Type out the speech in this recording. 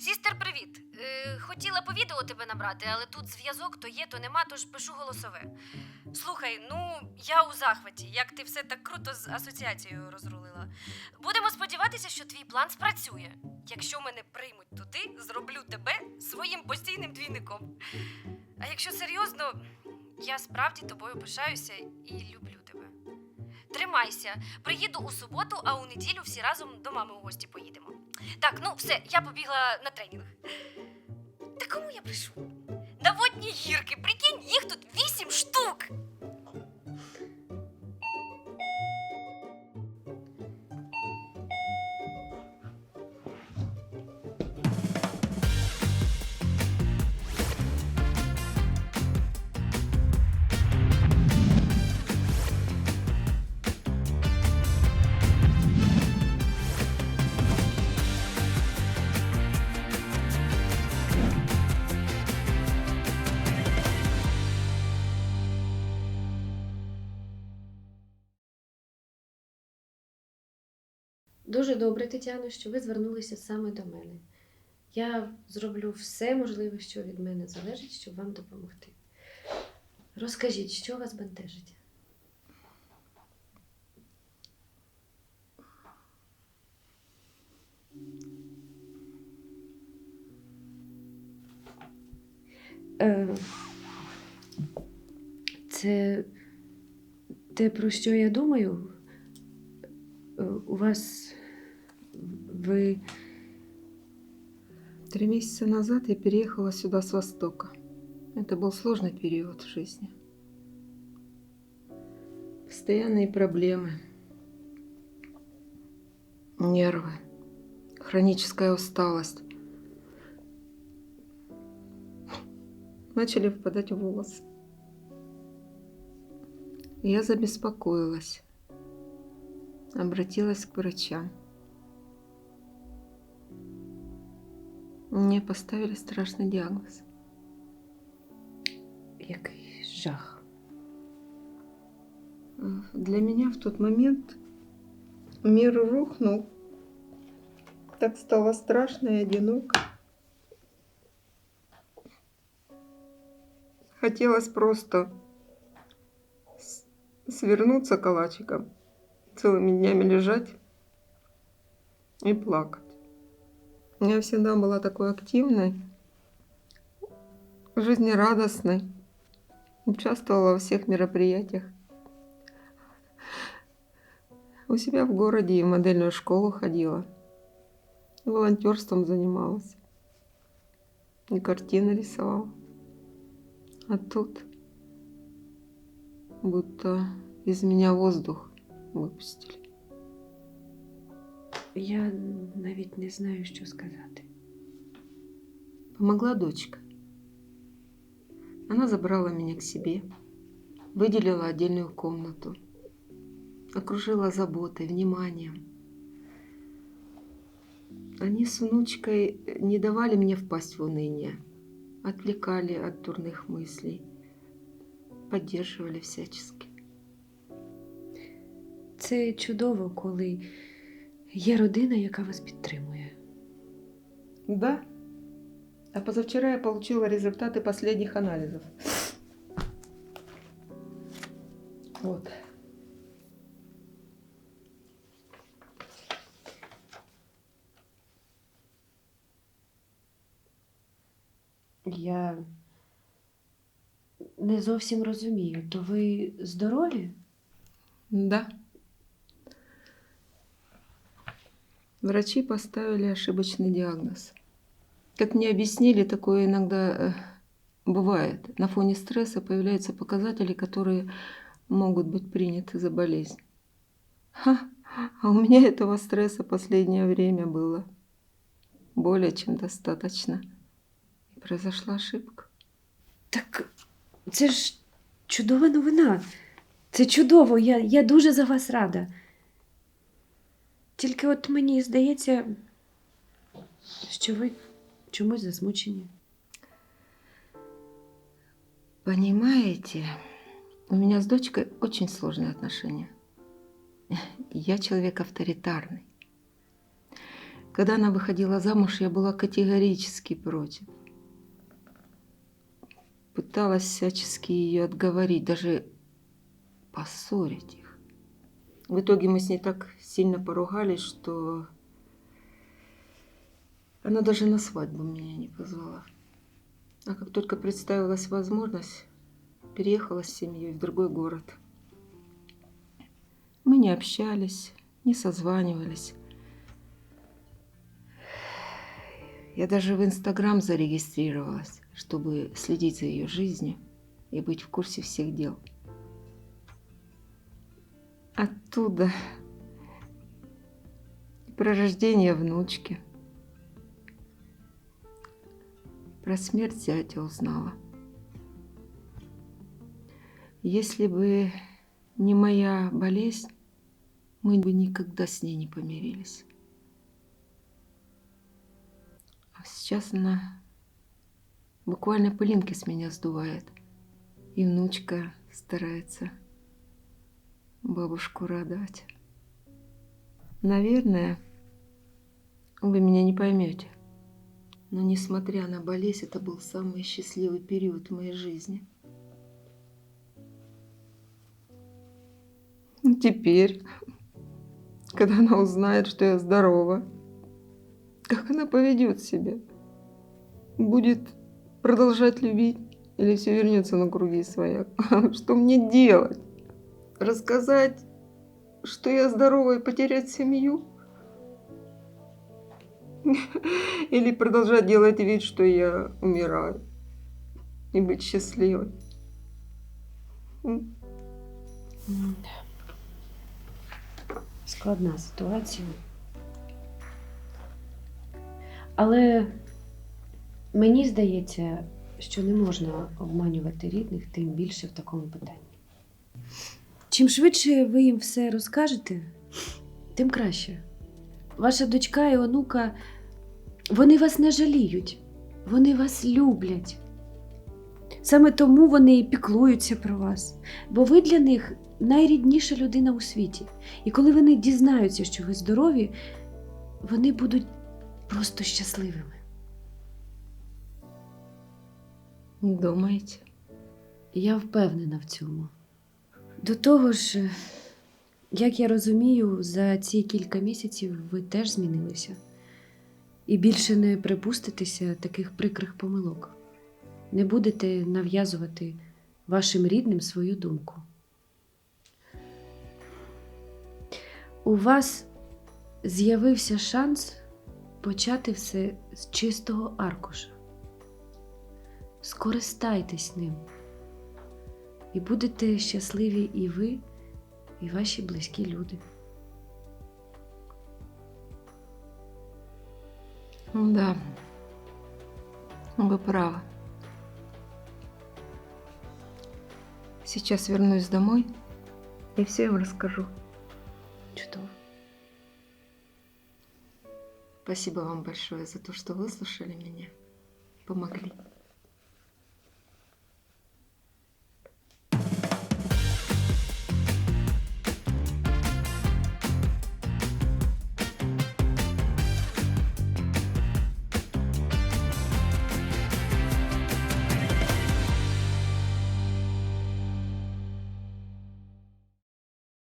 Сістер, привіт. Е, хотіла по відео тебе набрати, але тут зв'язок то є, то нема, тож пишу голосове. Слухай, ну я у захваті, як ти все так круто з асоціацією розрулила. Будемо сподіватися, що твій план спрацює. Якщо мене приймуть туди, зроблю тебе своїм постійним двійником. А якщо серйозно, я справді тобою пишаюся і люблю. Тримайся, приїду у суботу, а у неділю всі разом до мами у гості поїдемо. Так, ну все, я побігла на тренінг. Та кому я прийшов? На водні гірки, прикинь, їх тут вісім штук. Дуже добре, Тетяно, що ви звернулися саме до мене. Я зроблю все можливе, що від мене залежить, щоб вам допомогти. Розкажіть, що вас бентежить? Е, Це те, про що я думаю. Е, У вас ви Три месяца назад я переехала сюда с Востока. Это был сложный период в жизни. Постоянные проблемы, нервы, хроническая усталость. Начали впадать в волосы. Я забеспокоилась, обратилась к врачам. Мне поставили страшный диагноз. який жах. Для меня в тот момент мир рухнул. Так стало страшно и одиноко. Хотелось просто свернуться калачиком, целыми днями лежать и плакать. Я всегда была такой активной, жизнерадостной, участвовала во всех мероприятиях. У себя в городе и в модельную школу ходила. Волонтерством занималась. И картины рисовала. А тут будто из меня воздух выпустили. Я навіть не знаю, що сказати. Помогла дочка. Она забрала меня к себе, выделила отдельную комнату, окружила заботой, вниманием. Они с внучкой не давали мне впасть в уныние, отвлекали от дурных мыслей, поддерживали всячески. Це чудово, коли є родина, яка вас підтримує. Да. А позавчера я получила результаты последних анализов. Вот. Я не зовсім розумію, то ви здорові? Да. Врачи поставили ошибочный диагноз. Как мне объяснили, такое иногда э, бывает. На фоне стресса появляются показатели, которые могут быть приняты за болезнь. Ха, а у меня этого стресса последнее время было более чем достаточно. И произошла ошибка. Так це ж чудова новина. Це чудово, я, я дуже за вас рада. Тільки от мені здається, що ви чомусь засмучені. Понимаете, у меня с дочкой очень сложные отношения. Я человек авторитарный. Когда она выходила замуж, я была категорически против. Пыталась всячески ее отговорить, даже поссорить их. В итоге мы с ней так сильно поругались, что она даже на свадьбу меня не позвала. А как только представилась возможность, переехала с семьей в другой город. Мы не общались, не созванивались. Я даже в Инстаграм зарегистрировалась, чтобы следить за ее жизнью и быть в курсе всех дел. Оттуда про рождение внучки, про смерть зятя узнала. Если бы не моя болезнь, мы бы никогда с ней не помирились. А сейчас она буквально пылинки с меня сдувает. И внучка старается бабушку радовать. Наверное, вы меня не поймете. Но несмотря на болезнь, это был самый счастливый период в моей жизни. Ну, Теперь, когда она узнает, что я здорова, как она поведет себя? Будет продолжать любить или все вернется на круги своя? Что мне делать? Рассказать, что я здорова и потерять семью? Или продолжать делать вид, что я умираю и быть счастливой? Складна ситуація. Але мені здається, що не можна обманювати рідних, тим більше в такому питанні. Чим швидше ви їм все розкажете, тим краще. Ваша дочка і онука, вони вас не жаліють, вони вас люблять. Саме тому вони і піклуються про вас, бо ви для них найрідніша людина у світі. І коли вони дізнаються, що ви здорові, вони будуть просто щасливими. Думаете? Я впевнена в цьому. До того ж, як я розумію, за ці кілька місяців ви теж змінилися і більше не припуститеся таких прикрих помилок. Не будете нав'язувати вашим рідним свою думку. У вас з'явився шанс почати все з чистого аркуша. Скористайтесь ним. І будете щасливі і ви, і ваші близькі люди. Да, вы правы. Сейчас вернусь домой и все им расскажу. Чудово. Спасибо вам большое за то, что выслушали меня, помогли.